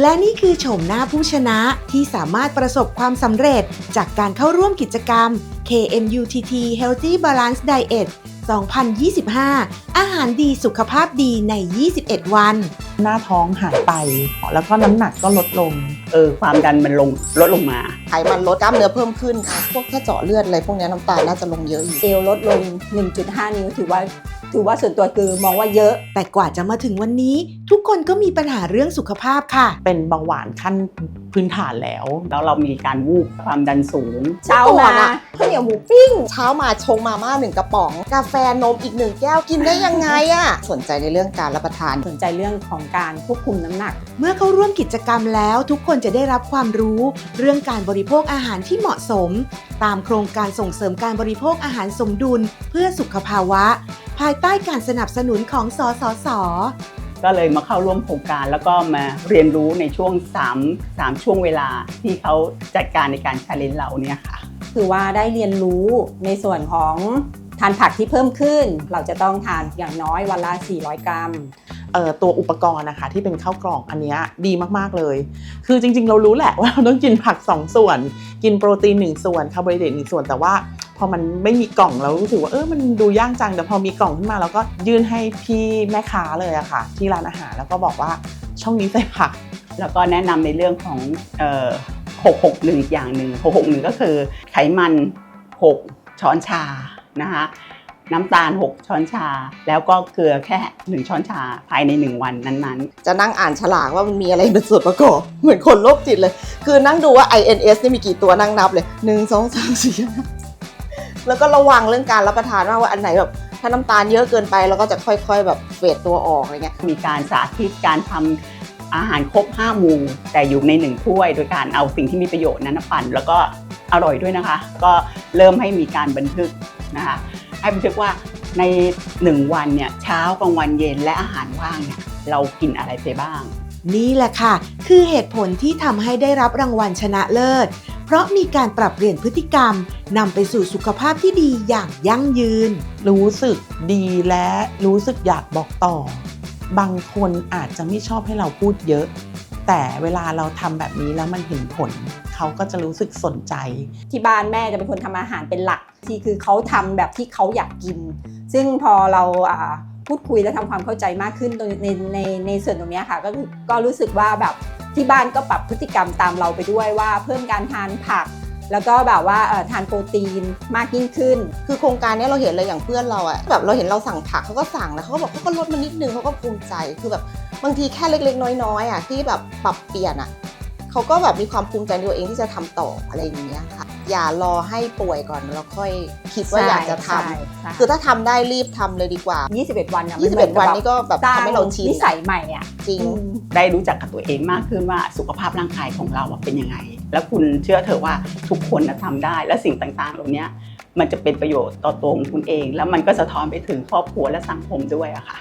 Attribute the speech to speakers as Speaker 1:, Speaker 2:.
Speaker 1: และนี่คือโฉมหน้าผู้ชนะที่สามารถประสบความสำเร็จจากการเข้าร่วมกิจกรรม KMUTT Healthy Balance Diet 2025 อาหารดีสุขภาพดีใน 21 วัน
Speaker 2: หน้าท้องหายไป แล้วก็น้ำหนักก็ลดลง
Speaker 3: เออ ความดันมันลงลดลงมา
Speaker 4: ไขมันลดกล้ามเนื้อเพิ่มขึ้นค่ะ พวกถ้าเจาะเลือดอะไรพวกเนี้ยน้ำตาลน่าจะลงเยอะอยู่
Speaker 5: เอวลดลง 1.5 นิ้วถือว่า ถือว่าส่วนตัวคือมองว่าเยอะ
Speaker 1: แต่กว่าจะมาถึงวันนี้ ทุกคนก็มีปัญหาเรื่องสุขภาพค่ะ
Speaker 2: เป็นเบาหวานขั้น พื้นฐานแล้ว
Speaker 3: แล้วเรามีการวูบความดันสูง
Speaker 5: เช้า
Speaker 4: ก่อ
Speaker 5: มาน
Speaker 4: อะ
Speaker 5: ข้าวเหนียวหมูปิ้ง
Speaker 4: เช้ามาชงมาม่าหนึ่งกระป๋อง กาแฟนมอีกหนึ่งแก้วกินได้ยังไงอะสนใจในเรื่องการรับประทาน
Speaker 5: สนใจเรื่องของการควบคุมน้ำหนัก
Speaker 1: เมื่อเข้าร่วมกิจกรรมแล้วทุกคนจะได้รับความรู้ เรื่องการบริโภคอาหารที่เหมาะสม ตามโครงการส่งเสริมการบริโภคอาหารสมดุล เพื่อสุขภาวะ ภายใต้การสนับสนุนของสสส
Speaker 3: ก็เลยมาเข้าร่วมโครงการ แล้วก็มาเรียนรู้ในช่วง 3 3 ช่วงเวลาที่เขาจัดการในการชาเลนเราเนี่ยค่ะ
Speaker 5: คือว่าได้เรียนรู้ในส่วนของทานผักที่เพิ่มขึ้น เราจะต้องทานอย่างน้อยวันละ 400 กรัม
Speaker 2: เอ่อตัวอุปกรณ์นะคะที่เป็นข้าวกล่องอันเนี้ยดีมากๆเลย คือจริงๆ เรารู้แหละว่าเราต้องกินผัก 2 ส่วน กินโปรตีน 1 ส่วนคาร์โบไฮเดรตหนึ่งส่วนแต่ว่า พอมันไม่มีกล่องเรารู้สึกว่าเออมันดูยากจังแต่พอมีกล่องขึ้นมาเราก็ยื่นให้พี่แม่ค้าเลยอะค่ะ ที่ร้านอาหารแล้วก็บอกว่าช่องนี้ใส่ผัก
Speaker 3: แล้วก็แนะนำในเรื่องของเอ่อ661อีกอย่างหนึ่ง661ก็คือไขมัน6ช้อนชานะคะน้ำตาล 6 ช้อนชา แล้วก็เกลือแค่ 1 ช้อนชาภายใน 1 วันนั้น
Speaker 4: จะนั่งอ่านฉลากว่ามันมีอะไรเป็นส่วนประกอบเหมือนคนโรคจิตเลย คือนั่งดูว่า INS นี่มีกี่ตัวนั่งนับเลย 1 2 3 4 แล้วก็ระวังเรื่องการรับประทานมากว่าอันไหนแบบถ้าน้ำตาลเยอะเกินไปเราก็จะค่อยๆ แบบเฟดตัวออกอะไรเงี้ย
Speaker 3: ๆมีการสาธิตการทำอาหารครบ5หมู่แต่อยู่ใน1ถ้วย โดยการเอาสิ่งที่มีประโยชน์นั้นนะปั่นแล้วก็อร่อยด้วยนะคะ ก็เริ่มให้มีการบันทึกนะคะให้บันทึกว่าใน 1 วันเนี่ยเช้ากลางวันเย็นและอาหารว่างเนี่ยเรากินอะไรไปบ้าง
Speaker 1: นี่แหละค่ะ คือเหตุผลที่ทำให้ได้รับรางวัลชนะเลิศ เพราะมีการปรับเปลี่ยนพฤติกรรมนำไปสู่สุขภาพที่ดีอย่างยั่งยืน
Speaker 2: รู้สึกดีและรู้สึกอยากบอกต่อ บางคนอาจจะไม่ชอบให้เราพูดเยอะ แต่เวลาเราทำแบบนี้แล้วมันเห็นผล เขาก็จะรู้สึกสนใจ
Speaker 5: ที่บ้านแม่จะเป็นคนทำอาหารเป็นหลัก ที่คือเขาทำแบบที่เขาอยากกิน ซึ่งพอเราอ่าพูดคุยและทำความเข้าใจมากขึ้นตรงในในในส่วนตรงเนี้ยค่ะ ก็คือก็รู้สึกว่าแบบ ที่บ้านก็ปรับพฤติกรรมตามเราไปด้วยว่า เพิ่มการทานผัก แล้วก็แบบว่าทานโปรตีนมากยิ่งขึ้น
Speaker 4: คือโครงการนี้เราเห็นเลยอย่างเพื่อนเราอะแบบเราเห็นเราสั่งผักเขาก็สั่งแล้วเขาก็บอกเขาก็ลดมานิดนึงเขาก็ภูมิใจคือแบบบางทีแค่เล็ก ๆ น้อยๆอะที่แบบปรับเปลี่ยนอะเขาก็แบบมีความภูมิใจในตัวเองที่จะทำต่ออะไรอย่างเงี้ยค่ะ อย่ารอให้ป่วยก่อนแล้วค่อยคิดว่าอยากจะทำ
Speaker 5: ใช่ใช่
Speaker 4: คือถ้าทำได้รีบทำเลยดีกว่า
Speaker 5: 21 วันอะมันเหมือ
Speaker 4: 21 วันนี้ก็แบบ
Speaker 5: สร้าง
Speaker 4: ทำให้เราชิน
Speaker 5: นิสัยใหม่อะ
Speaker 4: จริง
Speaker 5: อืม
Speaker 3: ได้รู้จักกับตัวเองมากขึ้นว่าสุขภาพร่างกายของเราอะเป็นยังไง แล้วคุณเชื่อเถอะว่าทุกคนนะทำได้และสิ่งต่างๆเหล่านี้มันจะเป็นประโยชน์ต่อตัวของคุณเอง แล้วมันก็สะท้อนไปถึงครอบครัวและสังคมด้วยอะค่ะ